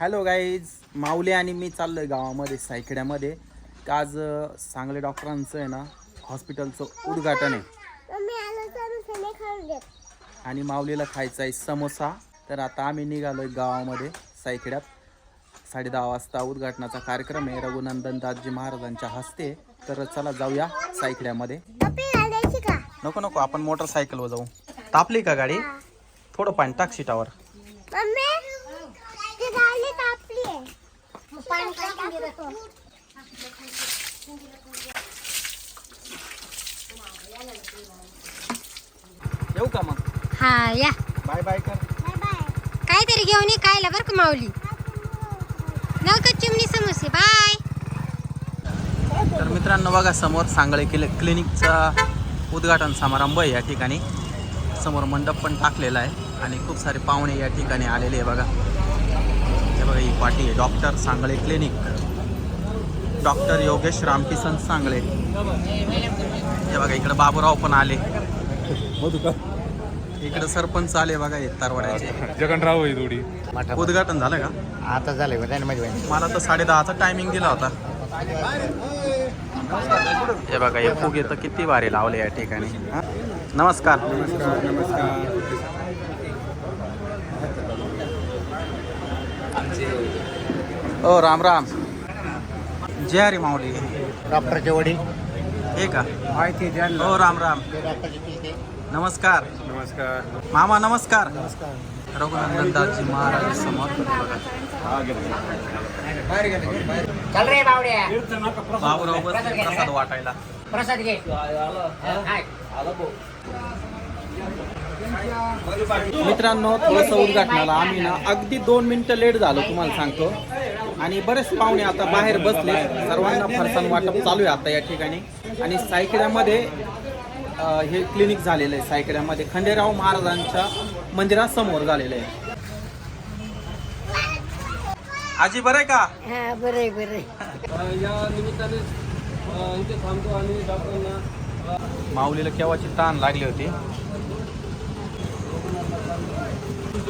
Hello guys माऊली आणि मी चाललोय गावामध्ये सायखेड्यामध्ये आज सांगली डॉक्टरांचं आहे ना हॉस्पिटलचं उद्घाटन आहे. आणि माऊलीला खायचा आहे समोसा. तर आता आम्ही निघालोय गावामध्ये सायखेड्यात साडे दहा वाजता उद्घाटनाचा कार्यक्रम आहे. रघुनंदन दासजी महाराजांच्या हस्ते. तर चला जाऊया सायखेड्यामध्ये नको नको आपण मोटरसायकलवर जाऊ. तापली का गाडी? थोडं पाणी टाक शिटावर मम्मी ती गाडी तापली आहे पाणी टाकून देतो येऊ का मग? हा या. बाय बाय कर. बाय बाय काहीतरी घेऊन ये खायला बरं का माऊली? नका चिमणी समोसे बाय. तर मित्रांनो बघा समोर सांगळे केले क्लिनिकचा उद्घाटन समारंभ आहे या ठिकाणी. समोर मंडप पण टाकलेला आहे आणि खूप सारे पाहुणे या ठिकाणी आलेले आहे बघा. बघा ही पाठी आहे doctor Sangle clinic. Doctor Yogesh Ramkisan Sangle. हे बघा इकडे बाबूराव पण आले. इकडे सरपंच आले बघा हे तरवड्याचे. जगनराव आहे थोडी उद्घाटन झालं का? आता मध्ये मला तर साडे दहाचा टायमिंग दिला होता. हे बघा हे फुगे तर किती भारी लावले या ठिकाणी. हा? नमस्कार. ओ राम राम. जय हरी माऊली. डॉक्टरचे वडील. हे का? माहिती हो राम राम. नमस्कार. नमस्कार. मामा नमस्कार. रघुनंदन दासजी महाराज समोर. बघा चल रे बावड्या. बाबूराव बसले प्रसाद वाटायला. प्रसाद घे. हाय. मित्रांनो थोडंसं उद्घाटनाला आम्ही ना अगदी दोन मिनिटं लेट झालो तुम्हाला सांगतो. आणि बरेच पाहुणे आता बाहेर बसले. सर्वांना फरसाण वाटप चालू आहे आता या ठिकाणी. आणि सायखेड्यामध्ये हे क्लिनिक झालेलं आहे. सायखेड्यामध्ये खंडेराव महाराजांच्या मंदिरासमोर झालेलं आहे. आजी बरं आहे का? हा बरे बरे या निमित्ताने इथे थांबतो आणि डॉक्टरांना माऊलीला केव्हाची ताण लागली होती?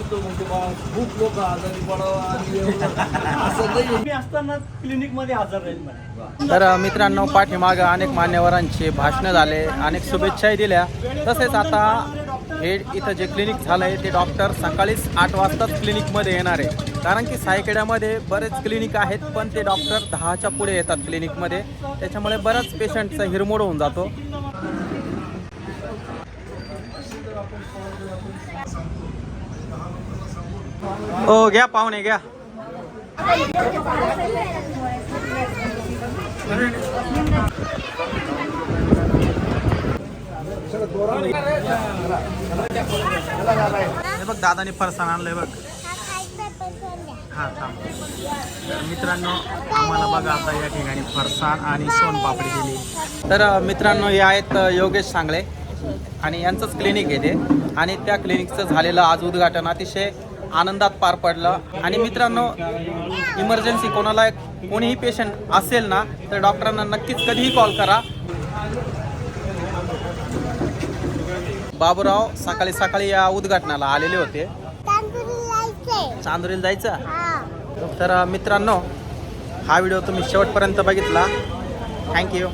म्हणजे बा खूप लोक आजारी पडावं आणि असं नाही. मी असताना क्लिनिकमध्ये हजर राहील तर मित्रांनो पाठीमागं अनेक मान्यवरांचे भाषणं झाले अनेक शुभेच्छाही दिल्या. तसेच आता हे इथं जे क्लिनिक झालं आहे ते डॉक्टर सकाळीच आठ वाजताच क्लिनिकमध्ये येणार आहे. कारण की सायखेड्यामध्ये बरेच क्लिनिक आहेत पण ते डॉक्टर दहाच्या पुढे येतात क्लिनिकमध्ये. त्याच्यामुळे बऱ्याच पेशंटचा हिरमोड होऊन जातो. ओ घ्या पाहुणे घ्या. हे बघ दादाने फरसाण आणलंय बघ. हा थांब. तर मित्रांनो आम्हाला बघा आता या ठिकाणी फरसाण आणि सोनपापडी दिली. तर मित्रांनो हे आहेत योगेश सांगळे. आणि यांचंच क्लिनिक आहे ते. आणि त्या क्लिनिकचं झालेलं आज उद्घाटन अतिशय आनंदात पार पडलं. आणि मित्रांनो इमर्जन्सी कोणाला कोणीही पेशंट असेल ना तर डॉक्टरांना नक्कीच कधीही कॉल करा. बाबूराव सकाळी सकाळी या उद्घाटनाला आलेले होते. तांदूळ चांदुरीला जायचं? तर मित्रांनो हा व्हिडिओ तुम्ही शेवटपर्यंत बघितला. थँक्यू